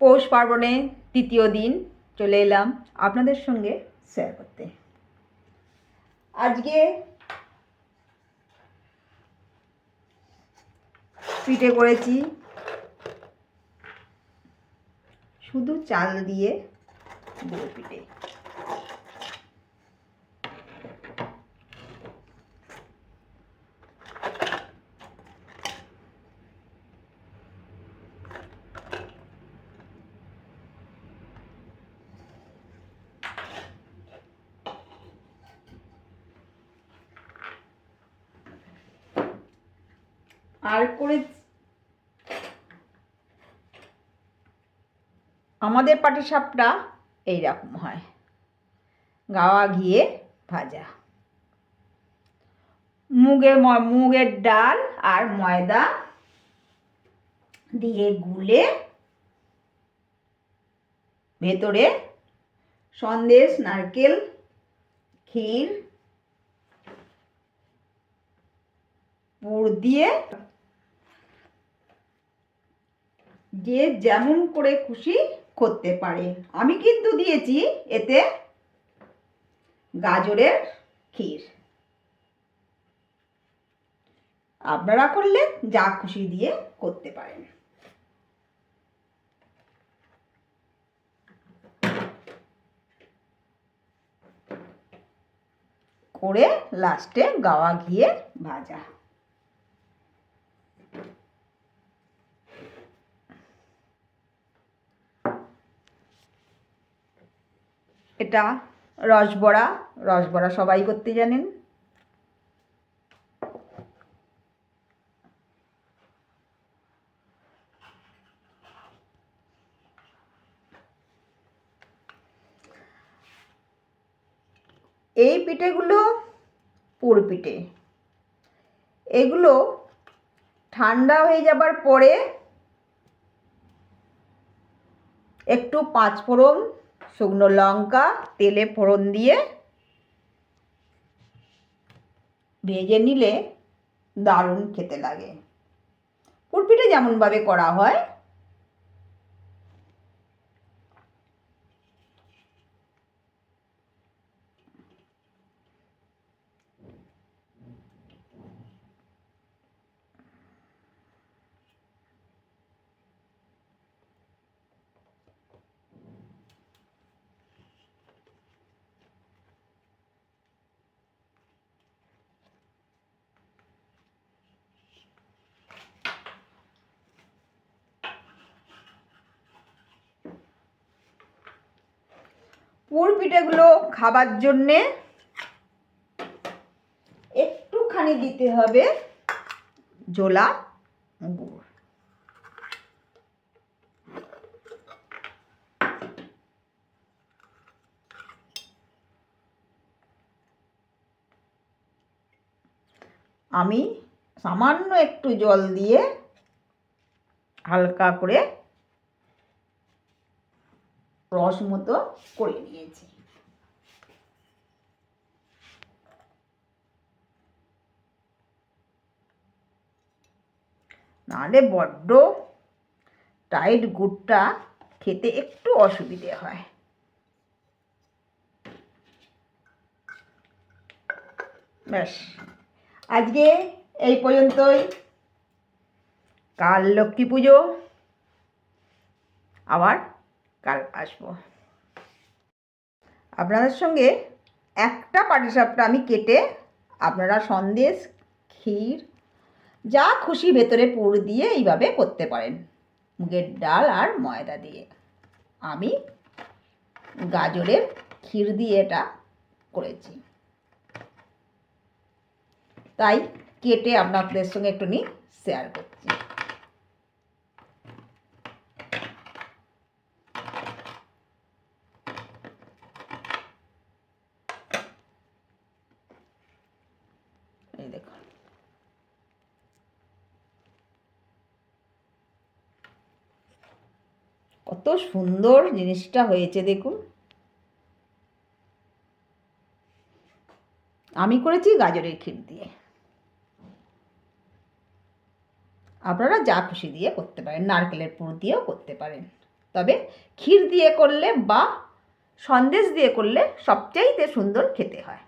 পৌষ পার্বণে তৃতীয় দিন চলে এলাম আপনাদের সঙ্গে শেয়ার করতে। আজকে পিঠে করেছি শুধু চাল দিয়ে গুঁড়ো পিঠে আর করে আমাদের পাটিসাপটা এইরকম হয়। গাওয়া ঘিয়ে ভাজা। মুগের মুগের ডাল আর ময়দা দিয়ে গুলে ভেতরে সন্দেশ, নারকেল, ক্ষীর, পুর দিয়ে যে যেমন করে খুশি করতে পারে। আমি কিন্তু দিয়েছি এতে গাজরের ক্ষীর। আপনারা করলে যা খুশি দিয়ে করতে পারেন। করে লাস্টে গাওয়া ঘিয়ে ভাজা। এটা রসবড়া রসবড়া সবাই করতে জানেন। এই পিঠেগুলো পুর পিঠে। এগুলো ঠান্ডা হয়ে যাবার পরে একটু পাঁচ ফোড়ন শুকনো লঙ্কা তেলে ফোড়ন দিয়ে ভেজে নিলে দারুণ খেতে লাগে। কুরপিটা যেমনভাবে করা হয় পুর পিঠেগুলো খাবার জন্যে একটুখানি দিতে হবে জোলা গুড়। আমি সামান্য একটু জল দিয়ে হালকা করে রস মতো করে নিয়েছি। নাহলে বড্ড টাইট গুড়টা খেতে একটু অসুবিধে হয়। ব্যাস, আজকে এই পর্যন্তই। কাল লক্ষ্মী পুজো, আবার কাল আসব। আপনাদের সঙ্গে একটা পাটিসাপটা আমি কেটে আপনারা সন্দেশ, ক্ষীর, যা খুশি ভেতরে পুর দিয়ে এইভাবে করতে পারেন। মুগের ডাল আর ময়দা দিয়ে। আমি গাজরের ক্ষীর দিয়ে এটা করেছি। তাই কেটে আপনাদের সঙ্গে একটু নি শেয়ার করছি। দেখুন। কত সুন্দর জিনিসটা হয়েছে দেখুন। আমি করেছি গাজরের ক্ষীর দিয়ে। আপনারা যা খুশি দিয়ে করতে পারেন, নারকেলের পুর দিয়েও করতে পারেন। তবে ক্ষীর দিয়ে করলে বা সন্দেশ দিয়ে করলে সবচাইতে সুন্দর খেতে হয়।